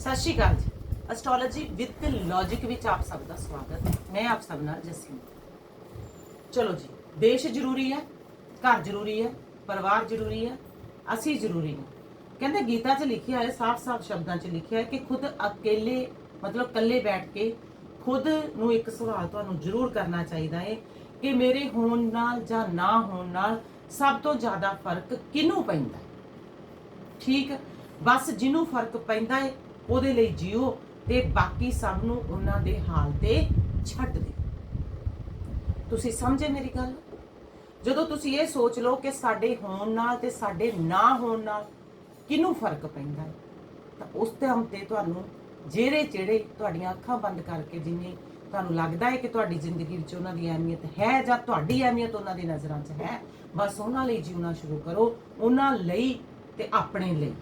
ਸਤਿ ਸ਼੍ਰੀ ਅਕਾਲ ਜੀ। Astrology with logic ਵਿੱਚ ਆਪ ਸਭ ਦਾ ਸਵਾਗਤ ਹੈ। ਮੈਂ ਆਪ ਸਭ ਨਾਲ ਜਸਮੀਨ। ਚਲੋ ਜੀ, ਦੇਸ਼ ਜ਼ਰੂਰੀ ਹੈ, ਘਰ ਜ਼ਰੂਰੀ ਹੈ, ਪਰਿਵਾਰ ਜ਼ਰੂਰੀ ਹੈ, ਅਸੀਂ ਜ਼ਰੂਰੀ ਹਾਂ। ਕਹਿੰਦੇ ਗੀਤਾ 'ਚ ਲਿਖਿਆ ਹੈ, ਸਾਫ਼-ਸਾਫ਼ ਸ਼ਬਦਾਂ 'ਚ ਲਿਖਿਆ ਹੈ ਕਿ ਖੁਦ ਅਕੇਲੇ, ਮਤਲਬ ਇਕੱਲੇ ਬੈਠ ਕੇ ਖੁਦ ਨੂੰ ਇੱਕ ਸਵਾਲ ਤੁਹਾਨੂੰ ਜ਼ਰੂਰ ਕਰਨਾ ਚਾਹੀਦਾ ਹੈ ਕਿ ਮੇਰੇ ਹੋਣ ਨਾਲ ਜਾਂ ਨਾ ਹੋਣ ਨਾਲ ਸਭ ਤੋਂ ਜ਼ਿਆਦਾ ਫ਼ਰਕ ਕਿਹਨੂੰ ਪੈਂਦਾ ਠੀਕ ਬਸ ਜਿਹਨੂੰ ਫ਼ਰਕ ਪੈਂਦਾ ਹੈ ਉਹਦੇ ਲਈ ਜੀਓ ਤੇ ਬਾਕੀ ਸਭ ਨੂੰ ਉਹਨਾਂ ਦੇ ਹਾਲ ਤੇ ਛੱਡ ਦਿਓ। ਤੁਸੀਂ ਸਮਝੇ ਮੇਰੀ ਗੱਲ? ਜਦੋਂ ਤੁਸੀਂ ਇਹ ਸੋਚ ਲਓ ਕਿ ਸਾਡੇ ਹੋਣ ਨਾਲ ਤੇ ਸਾਡੇ ਨਾ ਹੋਣ ਨਾਲ ਕਿਹਨੂੰ ਫ਼ਰਕ ਪੈਂਦਾ ਹੈ, ਤਾਂ ਉਸ ਟਾਈਮ ਤੇ ਤੁਹਾਨੂੰ ਜਿਹੜੇ ਜਿਹੜੇ ਤੁਹਾਡੀਆਂ ਅੱਖਾਂ ਬੰਦ ਕਰਕੇ ਜਿਵੇਂ ਤੁਹਾਨੂੰ ਲੱਗਦਾ ਹੈ ਕਿ ਤੁਹਾਡੀ ਜ਼ਿੰਦਗੀ ਵਿੱਚ ਉਹਨਾਂ ਦੀ ਅਹਿਮੀਅਤ ਹੈ ਜਾਂ ਤੁਹਾਡੀ ਅਹਿਮੀਅਤ ਉਹਨਾਂ ਦੀ ਨਜ਼ਰਾਂ 'ਚ ਹੈ, ਬਸ ਉਹਨਾਂ ਲਈ ਜਿਉਣਾ ਸ਼ੁਰੂ ਕਰੋ, ਉਹਨਾਂ ਲਈ ਤੇ ਆਪਣੇ ਲਈ,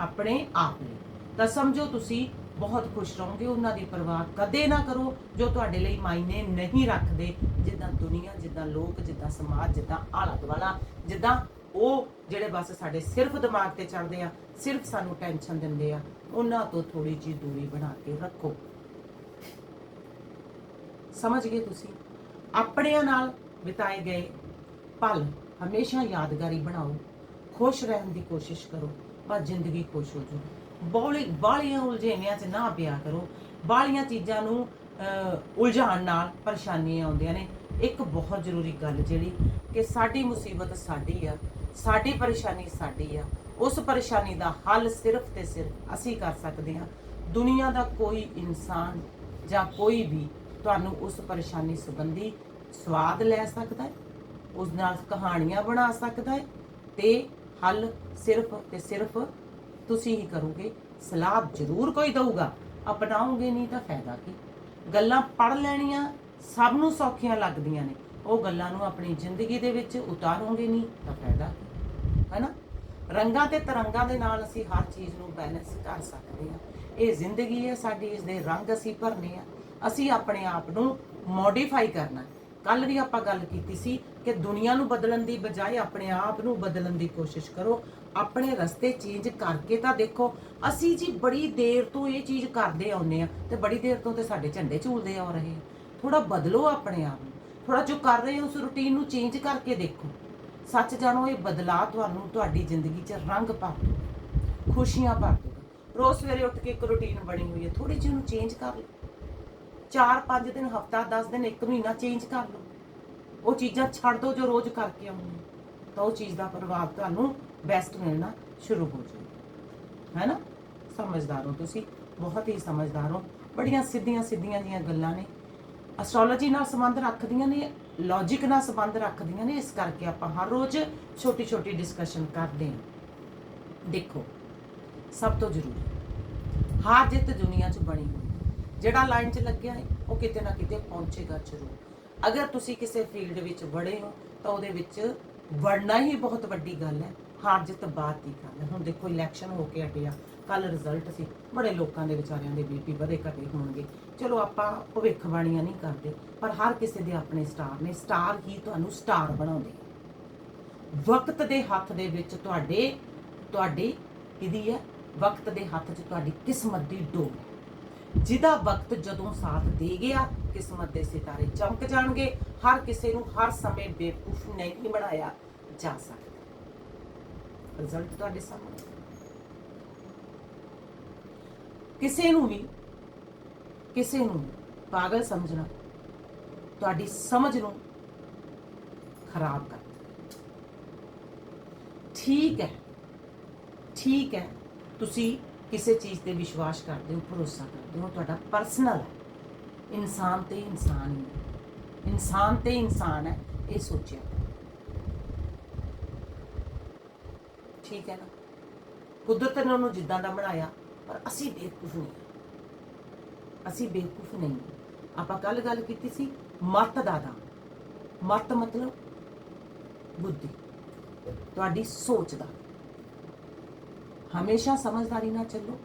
ਆਪਣੇ ਆਪ ਲਈ। ਤਾਂ ਸਮਝੋ ਤੁਸੀਂ, ਬਹੁਤ ਖੁਸ਼ ਰਹੋਗੇ, ਉਹਨਾਂ ਦੀ ਪਰਵਾਹ ਕਦੇ ਨਾ ਕਰੋ, ਜੋ ਤੁਹਾਡੇ ਲਈ ਮਾਇਨੇ ਨਹੀਂ ਰੱਖਦੇ। ਜਿੱਦਾਂ ਦੁਨੀਆ, ਜਿੱਦਾਂ ਲੋਕ, ਜਿੱਦਾਂ ਸਮਾਜ, ਜਿੱਦਾਂ ਆਲਾ ਦੁਆਲਾ ਜਿੱਦਾਂ ਉਹ ਜਿਹੜੇ ਬਸ ਸਾਡੇ ਸਿਰਫ ਦਿਮਾਗ ਤੇ ਚੜਦੇ ਆ, ਸਿਰਫ ਸਾਨੂੰ ਟੈਨਸ਼ਨ ਦਿੰਦੇ ਆ, ਉਹਨਾਂ ਤੋਂ ਥੋੜੀ ਜੀ ਦੂਰੀ ਬਣਾ ਕੇ ਰੱਖੋ। ਸਮਝ ਗਏ ਤੁਸੀਂ? ਆਪਣਿਆਂ ਨਾਲ ਬਿਤਾਏ ਗਏ ਪਲ ਹਮੇਸ਼ਾ ਯਾਦਗਾਰੀ ਬਣਾਓ। ਖੁਸ਼ ਰਹਿਣ ਦੀ ਕੋਸ਼ਿਸ਼ ਕਰੋ, ਪਰ ਜ਼ਿੰਦਗੀ ਖੁਸ਼ ਹੋ ਜਾਓ। ਬੌਲੀ ਬਾਲੀਆਂ ਉਲਝੇਵਿਆਂ 'ਚ ਨਾ ਪਿਆ ਕਰੋ। ਬਾਲੀਆਂ ਚੀਜ਼ਾਂ ਨੂੰ ਅਹ, ਉਲਝਾਉਣ ਨਾਲ ਪਰੇਸ਼ਾਨੀਆਂ ਆਉਂਦੀਆਂ ਨੇ। ਇੱਕ ਬਹੁਤ ਜ਼ਰੂਰੀ ਗੱਲ ਜਿਹੜੀ ਕਿ ਸਾਡੀ ਮੁਸੀਬਤ ਸਾਡੀ ਆ ਸਾਡੀ ਪਰੇਸ਼ਾਨੀ ਸਾਡੀ ਆ। ਉਸ ਪਰੇਸ਼ਾਨੀ ਦਾ ਹੱਲ ਸਿਰਫ ਤੇ ਸਿਰਫ ਅਸੀਂ ਕਰ ਸਕਦੇ ਹਾਂ। ਦੁਨੀਆ ਦਾ ਕੋਈ ਇਨਸਾਨ ਜਾਂ ਕੋਈ ਵੀ ਤੁਹਾਨੂੰ ਉਸ ਪਰੇਸ਼ਾਨੀ ਸੰਬੰਧੀ ਸਵਾਦ ਲੈ ਸਕਦਾ ਹੈ ਉਸ ਨਾਲ ਕਹਾਣੀਆਂ ਬਣਾ ਸਕਦਾ ਹੈ ਤੇ ਹੱਲ ਸਿਰਫ ਤੇ ਸਿਰਫ ਤੁਸੀਂ ਹੀ ਕਰੋਗੇ, ਸਲਾਹ ਜ਼ਰੂਰ ਕੋਈ ਦਊਗਾ। ਅਪਣਾਓਗੇ ਨਹੀਂ ਤਾਂ ਫਾਇਦਾ ਕੀ? ਗੱਲਾਂ ਪੜ ਲੈਣੀਆਂ ਸਭ ਨੂੰ ਸੌਖੀਆਂ ਲੱਗਦੀਆਂ ਨੇ। ਉਹ ਗੱਲਾਂ ਨੂੰ ਆਪਣੀ ਜ਼ਿੰਦਗੀ ਦੇ ਵਿੱਚ ਉਤਾਰੋਗੇ ਨਹੀਂ ਤਾਂ ਫਾਇਦਾ ਹੈਨਾ? ਰੰਗਾਂ ਤੇ ਤਰੰਗਾਂ ਦੇ ਨਾਲ ਅਸੀਂ ਹਰ ਚੀਜ਼ ਨੂੰ ਬੈਲੈਂਸ ਕਰ ਸਕਦੇ ਹਾਂ। ਇਹ ਜ਼ਿੰਦਗੀ ਹੈ, ਸਾਡੀ ਇਸ ਦੇ ਰੰਗ ਅਸੀਂ ਭਰਨੇ ਆ। ਅਸੀਂ ਆਪਣੇ ਆਪ ਨੂੰ ਮੋਡੀਫਾਈ ਕਰਨਾ ਕੱਲ ਵੀ ਆਪਾਂ ਗੱਲ ਕੀਤੀ ਸੀ ਕਿ ਦੁਨੀਆ ਨੂੰ ਬਦਲਣ ਦੀ ਬਜਾਏ ਆਪਣੇ ਆਪ ਨੂੰ ਬਦਲਣ ਦੀ ਕੋਸ਼ਿਸ਼ ਕਰੋ। ਆਪਣੇ ਰਸਤੇ ਚੇਂਜ ਕਰਕੇ ਤਾਂ ਦੇਖੋ, ਅਸੀਂ ਜੀ ਬੜੀ ਦੇਰ ਤੋਂ ਇਹ ਚੀਜ਼ ਕਰਦੇ ਆਉਂਦੇ ਆ ਤੇ ਬੜੀ ਦੇਰ ਤੋਂ ਤੇ ਸਾਡੇ ਝੰਡੇ ਝੂਲਦੇ ਆ ਰਹੇ ਥੋੜਾ ਬਦਲੋ ਆਪਣੇ ਆਪ ਨੂੰ। ਥੋੜਾ ਜੋ ਕਰ ਰਹੇ ਹੋ ਉਸ ਰੁਟੀਨ ਨੂੰ ਚੇਂਜ ਕਰਕੇ ਦੇਖੋ। ਸੱਚ ਜਾਣੋ, ਇਹ ਬਦਲਾਅ ਤੁਹਾਨੂੰ ਤੁਹਾਡੀ ਜ਼ਿੰਦਗੀ 'ਚ ਰੰਗ ਭਰ ਦੂਗਾ ਖੁਸ਼ੀਆਂ ਭਰ ਦੂਗਾ ਰੋਜ਼ ਸਵੇਰੇ ਉੱਠ ਕੇ ਇੱਕ ਰੁਟੀਨ ਬਣੀ ਹੋਈ ਹੈ ਥੋੜੀ ਜਿਹੀ ਉਹਨੂੰ ਚੇਂਜ ਕਰ ਲਓ। 4-5 ਦਿਨ, ਹਫਤਾ 10 ਦਿਨ, ਇੱਕ ਮਹੀਨਾ ਚੇਂਜ ਕਰ ਲਓ। ਉਹ ਚੀਜ਼ਾਂ ਛੱਡ ਦਿਓ ਜੋ ਰੋਜ਼ ਕਰਕੇ ਆਉਂਦੇ ਤਾਂ ਉਹ ਚੀਜ਼ ਦਾ ਪ੍ਰਭਾਵ ਤੁਹਾਨੂੰ ਬੈਸਟ ਮਿਲਣਾ ਸ਼ੁਰੂ ਹੋ ਜਾਊਗਾ ਹੈ ਨਾ ਸਮਝਦਾਰ ਹੋ ਤੁਸੀਂ, ਬਹੁਤ ਹੀ ਸਮਝਦਾਰ ਹੋ। ਬੜੀਆਂ ਸਿੱਧੀਆਂ ਸਿੱਧੀਆਂ ਜੀਆਂ ਗੱਲਾਂ ਨੇ। ਐਸਟ੍ਰੋਲੋਜੀ ਨਾਲ ਸੰਬੰਧ ਰੱਖਦੀਆਂ ਨੇ ਲੌਜੀਕ ਨਾਲ ਸੰਬੰਧ ਰੱਖਦੀਆਂ ਨੇ, ਇਸ ਕਰਕੇ ਆਪਾਂ ਹਰ ਰੋਜ਼ ਛੋਟੀ ਛੋਟੀ ਡਿਸਕਸ਼ਨ ਕਰਦੇ ਹਾਂ। ਦੇਖੋ, ਸਭ ਤੋਂ ਜ਼ਰੂਰੀ, ਹਾਰ ਜਿੱਤ ਦੁਨੀਆ 'ਚ ਬਣੀ ਹੋਈ ਜਿਹੜਾ ਲਾਈਨ 'ਚ ਲੱਗਿਆ ਹੈ, ਉਹ ਕਿਤੇ ਨਾ ਕਿਤੇ ਪਹੁੰਚੇਗਾ ਜ਼ਰੂਰ। ਅਗਰ ਤੁਸੀਂ ਕਿਸੇ ਫੀਲਡ ਵਿੱਚ ਵੜੇ ਹੋ, ਤਾਂ ਉਹਦੇ ਵਿੱਚ ਵੜਨਾ ਹੀ ਬਹੁਤ ਵੱਡੀ ਗੱਲ ਹੈ। ਹਾਰ ਜਿੱਤ ਬਾਅਦ ਦੀ ਗੱਲ ਹੈ ਹੁਣ ਦੇਖੋ ਇਲੈਕਸ਼ਨ ਹੋ ਕੇ ਹਟਿਆ ਕੱਲ ਰਿਜ਼ਲਟ ਸੀ। ਬੜੇ ਲੋਕਾਂ ਦੇ ਵਿਚਾਰਿਆਂ ਦੇ ਬੀਪੀ ਵਧੇ ਘਟੇ ਹੋਣਗੇ। ਚਲੋ, ਆਪਾਂ ਭਵਿੱਖਬਾਣੀਆਂ ਨਹੀਂ ਕਰਦੇ, ਪਰ ਹਰ ਕਿਸੇ ਦੇ ਆਪਣੇ ਸਟਾਰ ਨੇ। ਸਟਾਰ ਹੀ ਤੁਹਾਨੂੰ ਸਟਾਰ ਬਣਾਉਂਦੇ ਵਕਤ ਦੇ ਹੱਥ ਦੇ ਵਿੱਚ ਤੁਹਾਡੇ, ਤੁਹਾਡੀ ਕਿਹਦੀ ਹੈ? ਵਕਤ ਦੇ ਹੱਥ 'ਚ ਤੁਹਾਡੀ ਕਿਸਮਤ ਦੀ ਡੋਰ ਹੈ। ਜਿਹਦਾ ਵਕਤ ਜਦੋਂ ਸਾਥ ਦੇ ਗਿਆ ਕਿਸਮਤ ਦੇ ਸਿਤਾਰੇ ਚਮਕ ਜਾਣਗੇ। ਹਰ ਕਿਸੇ ਨੂੰ ਹਰ ਸਮੇਂ ਬੇਵਕੂਫ ਨਹੀਂ ਬਣਾਇਆ ਜਾ ਸਕਦਾ। ਰਿਜ਼ਲਟ ਤੁਹਾਡੇ ਸਾਹਮਣੇ। ਕਿਸੇ ਨੂੰ ਵੀ, ਕਿਸੇ ਨੂੰ ਪਾਗਲ ਸਮਝਣਾ, ਤੁਹਾਡੀ ਸਮਝ ਨੂੰ ਖਰਾਬ ਕਰ ਠੀਕ ਹੈ ਠੀਕ ਹੈ, ਤੁਸੀਂ ਕਿਸੇ ਚੀਜ਼ ਤੇ ਵਿਸ਼ਵਾਸ ਕਰਦੇ ਹੋ, ਭਰੋਸਾ ਕਰਦੇ ਹੋ, ਤੁਹਾਡਾ ਪਰਸਨਲ ਹੈ। ਇਨਸਾਨ ਤੇ ਇਨਸਾਨ ਹੀ ਇਨਸਾਨ ਤੇ ਇਨਸਾਨ ਹੈ, ਇਹ ਸੋਚਿਆ ਠੀਕ ਹੈ ਨਾ? ਕੁਦਰਤ ਨੇ ਉਹਨੂੰ ਜਿੱਦਾਂ ਦਾ ਬਣਾਇਆ, ਪਰ ਅਸੀਂ ਬੇਵਕੂਫ ਨਹੀਂ ਅਸੀਂ ਬੇਵਕੂਫ ਨਹੀਂ ਆਪਾਂ ਕੱਲ ਗੱਲ ਕੀਤੀ ਸੀ, ਮਤ ਦਾ ਦਾ ਮਤ ਮਤਲਬ ਬੁੱਧੀ। ਤੁਹਾਡੀ ਸੋਚ ਦਾ। ਹਮੇਸ਼ਾ ਸਮਝਦਾਰੀ ਨਾਲ ਚੱਲੋ।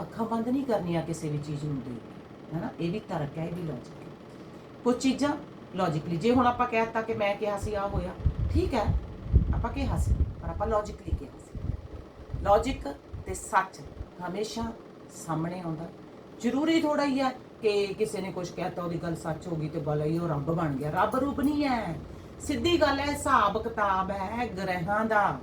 ਅੱਖਾਂ ਬੰਦ ਨਹੀਂ ਕਰਨੀਆਂ ਕਿਸੇ ਵੀ ਚੀਜ਼ ਨੂੰ ਦੇਖ ਕੇ। ਹੈਨਾ? ਇਹ ਵੀ ਤਰਕ ਹੈ, ਇਹ ਵੀ ਲੌਜੀਕ ਹੈ। ਕੁਝ ਚੀਜ਼ਾਂ ਲੌਜੀਕਲੀ ਜੇ ਹੁਣ ਆਪਾਂ ਕਹਿਤਾ ਕਿ ਮੈਂ ਕਿਹਾ ਸੀ ਆ ਹੋਇਆ, ਠੀਕ ਹੈ। ਆਪਾਂ ਕਿਹਾ ਸੀ, ਪਰ ਆਪਾਂ ਲੌਜੀਕਲੀ ਕਿਹਾ ਲੌਜੀਕ ਤੇ ਸੱਚ ਹਮੇਸ਼ਾ ਸਾਹਮਣੇ ਆਉਂਦਾ। ਜ਼ਰੂਰੀ ਥੋੜਾ ਹੀ ਹੈ ਕਿ ਕਿਸੇ ਨੇ ਕੁਝ ਕਹਿਤਾ, ਉਹਦੀ ਗੱਲ ਸੱਚ ਹੋ ਗਈ ਤੇ ਬਲਾ ਹੀ ਉਹ ਰੱਬ ਬਣ ਗਿਆ। ਰੱਬ ਰੂਪ ਨਹੀਂ ਹੈ। ਸਿੱਧੀ ਗੱਲ ਹੈ, ਹਿਸਾਬ ਕਿਤਾਬ ਹੈ, ਗ੍ਰਹਿਾਂ ਦਾ।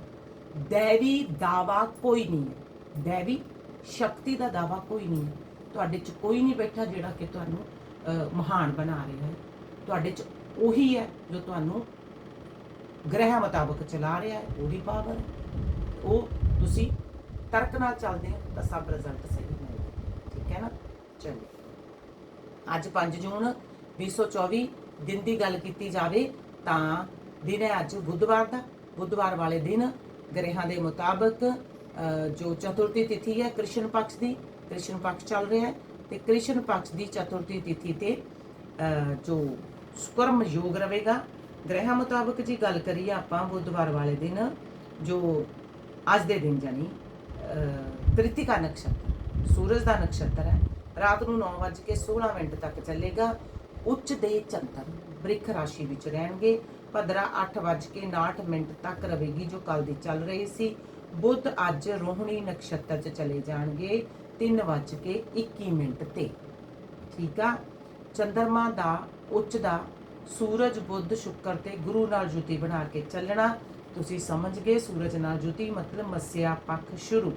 ਦੇਵੀ ਦਾਵਾ ਕੋਈ ਨਹੀਂ ਹੈ। ਦੇਵੀ ਸ਼ਕਤੀ ਦਾ ਦਾਵਾ ਕੋਈ ਨਹੀਂ ਹੈ। ਤੁਹਾਡੇ ਚ ਕੋਈ ਨਹੀਂ ਬੈਠਾ ਜਿਹੜਾ ਕਿ ਤੁਹਾਨੂੰ ਮਹਾਨ ਬਣਾ ਰਿਹਾ ਹੈ। ਤੁਹਾਡੇ ਚ ਉਹੀ ਹੈ ਜੋ ਤੁਹਾਨੂੰ ਗ੍ਰਹਿ ਮੁਤਾਬਕ ਚਲਾ ਰਿਹਾ ਹੈ, ਉਹਦੀ ਪਾਵਰ ਉਹ ਤੁਸੀਂ ਤਰਕ ਨਾਲ ਚੱਲਦੇ ਹੋ ਤਾਂ ਸਭ ਰਿਜ਼ਲਟ ਸਹੀ ਮਿਲਦੇ ਠੀਕ ਹੈ ਨਾ? ਚਲੋ ਅੱਜ 5 ਜੂਨ 2024 ਦਿਨ ਦੀ ਗੱਲ ਕੀਤੀ ਜਾਵੇ ਤਾਂ ਦਿਨ ਹੈ ਅੱਜ ਬੁੱਧਵਾਰ ਦਾ। ਬੁੱਧਵਾਰ ਵਾਲੇ ਦਿਨ ਗ੍ਰਹਿਾਂ ਦੇ ਮੁਤਾਬਕ ਜੋ ਚਤੁਰਥੀ ਤਿਥੀ ਹੈ ਕ੍ਰਿਸ਼ਨ ਪਕਸ਼ ਦੀ, ਕ੍ਰਿਸ਼ਨ ਪਕਸ਼ ਚੱਲ ਰਿਹਾ ਹੈ ਤੇ ਕ੍ਰਿਸ਼ਨ ਪਕਸ਼ ਦੀ ਚਤੁਰਥੀ ਤਿਥੀ ਤੇ ਜੋ ਸੁਕਰਮ ਯੋਗ ਰਹੇਗਾ। ਗ੍ਰਹਿਾਂ ਮੁਤਾਬਕ ਜੀ ਗੱਲ ਕਰੀਏ ਆਪਾਂ ਬੁੱਧਵਾਰ ਵਾਲੇ ਦਿਨ, ਜੋ ਅੱਜ ਦੇ ਦਿਨ ਜਾਨੀ ਤ੍ਰਿਤਿਕਾ ਨਕਸ਼ਤਰ ਸੂਰਜ ਦਾ ਨਕਸ਼ਤਰ ਹੈ ਰਾਤ ਨੂੰ 9:16 ਮਿੰਟ ਤੱਕ ਚੱਲੇਗਾ ਉੱਚ ਦੇ ਚੰਤਰ ਬ੍ਰਿਖ ਰਾਸ਼ੀ ਵਿੱਚ ਰਹਿਣਗੇ ਭਦਰਾ 8:59 ਮਿੰਟ ਤੱਕ ਰਹੇਗੀ ਜੋ ਕੱਲ ਦੀ ਚੱਲ ਰਹੀ ਸੀ ਬੁੱਧ ਅੱਜ ਰੋਹਣੀ ਨਕਸ਼ਤਰ 'ਚ ਚਲੇ ਜਾਣਗੇ 3:21 ਮਿੰਟ ਤੇ ਠੀਕ ਆ ਚੰਦਰਮਾ ਦਾ ਉੱਚ ਦਾ ਸੂਰਜ ਬੁੱਧ ਸ਼ੁੱਕਰ ਤੇ ਗੁਰੂ ਨਾਲ ਜੁਤੀ ਬਣਾ ਕੇ ਚੱਲਣਾ ਤੁਸੀਂ ਸਮਝ ਗਏ ਸੂਰਜ ਨਾਲ ਜੁਤੀ, ਮਤਲਬ ਮੱਸਿਆ ਪੱਖ ਸ਼ੁਰੂ।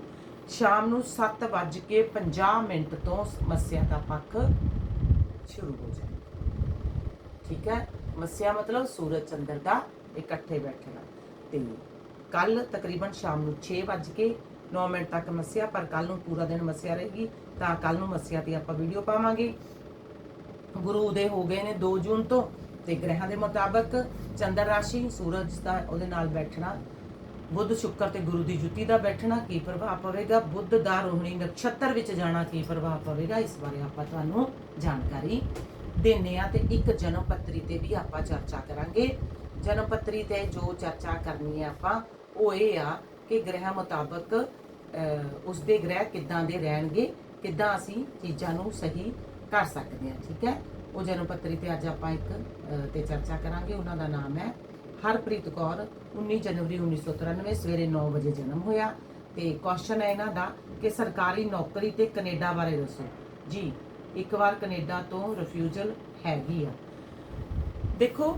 ਸ਼ਾਮ ਨੂੰ 7:50 ਮਿੰਟ ਤੋਂ ਮੱਸਿਆ ਦਾ ਪੱਖ ਸ਼ੁਰੂ ਹੋ ਜਾਏ। ਠੀਕ ਹੈ? ਮੱਸਿਆ ਮਤਲਬ ਸੂਰਜ ਚੰਦਰ ਦਾ ਇਕੱਠੇ ਬੈਠਣਾ। ਤੇ ਕੱਲ ਤਕਰੀਬਨ ਸ਼ਾਮ ਨੂੰ 6:09 ਮਿੰਟ ਤੱਕ ਮੱਸਿਆ, ਪਰ ਕੱਲ ਨੂੰ ਪੂਰਾ ਦਿਨ ਮੱਸਿਆ ਰਹੇਗੀ, ਤਾਂ ਕੱਲ ਨੂੰ ਮੱਸਿਆ ਤੇ ਆਪਾਂ ਵੀਡੀਓ ਪਾਵਾਂਗੇ। ਗੁਰੂ ਉਦੇ ਹੋ ਗਏ ਨੇ 2 ਜੂਨ ਤੋਂ। ਤੇ ਗ੍ਰਹਿਾਂ ਦੇ ਮੁਤਾਬਕ ਚੰਦਰ ਰਾਸ਼ੀ ਸੂਰਜ ਦਾ ਉਹਦੇ ਨਾਲ ਬੈਠਣਾ ਬੁੱਧ ਸ਼ੁੱਕਰ ਤੇ ਗੁਰੂ ਦੀ ਜੁਤੀ ਦਾ ਬੈਠਣਾ ਕੀ ਪ੍ਰਭਾਵ ਪਵੇਗਾ? ਬੁੱਧ ਦਾ ਰੋਹਿਣੀ ਨਕਸ਼ਤਰ ਵਿੱਚ ਜਾਣਾ ਕੀ ਪ੍ਰਭਾਵ ਪਵੇਗਾ? ਇਸ ਬਾਰੇ ਆਪਾਂ ਤੁਹਾਨੂੰ ਜਾਣਕਾਰੀ ਦੇਣੇ ਆ ਤੇ ਇੱਕ ਜਨਮ ਪੱਤਰੀ ਤੇ ਵੀ ਆਪਾਂ ਚਰਚਾ ਕਰਾਂਗੇ। ਜਨਮ ਪੱਤਰੀ ਤੇ ਜੋ ਚਰਚਾ ਕਰਨੀ ਹੈ ਆਪਾਂ ਉਹ ਇਹ ਆ ਕਿ ਗ੍ਰਹਿ ਮੁਤਾਬਕ ਅਹ, ਉਸਦੇ ਗ੍ਰਹਿ ਕਿੱਦਾਂ ਦੇ ਰਹਿਣਗੇ ਕਿੱਦਾਂ ਅਸੀਂ ਚੀਜ਼ਾਂ ਨੂੰ ਸਹੀ ਕਰ ਸਕਦੇ ਹਾਂ ਠੀਕ ਹੈ? ਉਹ ਜਨਮ ਪੱਤਰੀ ਤੇ ਅੱਜ ਆਪਾਂ ਇੱਕ ਤੇ ਚਰਚਾ ਕਰਾਂਗੇ। ਉਹਨਾਂ ਦਾ ਨਾਮ ਹੈ ਹਰਪ੍ਰੀਤ ਕੌਰ। 19 ਜਨਵਰੀ 1993 ਸਵੇਰੇ 9 ਵਜੇ ਜਨਮ ਹੋਇਆ ਤੇ ਕੁਐਸਚਨ ਹੈ ਇਹਨਾਂ ਦਾ ਕਿ ਸਰਕਾਰੀ ਨੌਕਰੀ ਤੇ ਕੈਨੇਡਾ ਬਾਰੇ ਦੱਸੋ। ਜੀ, ਇੱਕ ਵਾਰ ਕੈਨੇਡਾ ਤੋਂ ਰਿਫਿਊਜਲ ਹੈਗੀ ਆ। ਦੇਖੋ,